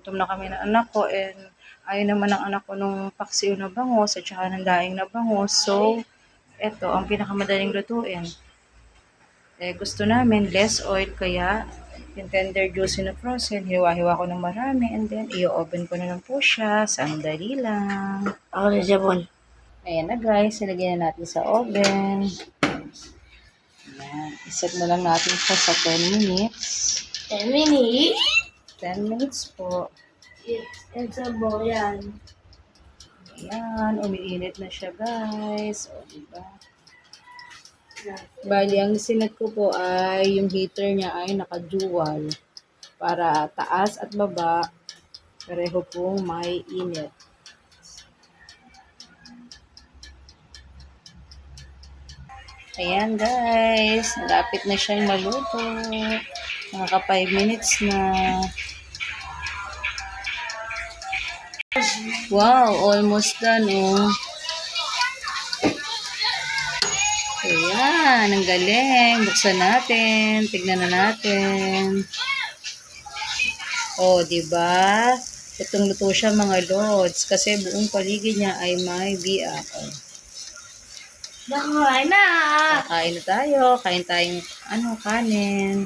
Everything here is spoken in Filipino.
gutom na kami ng anak ko and ayaw naman ng anak ko nung paksiw na bangos at saka ng daing na bangos. So, eto ang pinakamadaling lutuin. Eh, gusto namin less oil kaya yung tender juicy na frozen, hiwa-hiwa ko ng marami and then i-oven ko na lang po siya. Sandali lang. Ako na sabon. Ayan na guys, ilagyan na natin sa oven. Ayan, iset na lang natin siya sa 10 minutes. 10 minutes. 10 minutes po. Yan sabon yan. Ayan, umiinit na siya guys. O, diba? Bali, ang sinet ko po ay yung heater niya ay naka-dual. Para taas at baba, pareho pong may init. Ayan guys, malapit na siyang maluto. Nakaka 5 minutes na. Wow, almost done oh. Ayan, ang galing. Buksan natin. Tignan na natin. Oh, di ba? Lutong luto siya mga lods kasi buong paligid niya ay may biak. Oh. Na. Kakain na tayo. Kain tayong ano, kanin.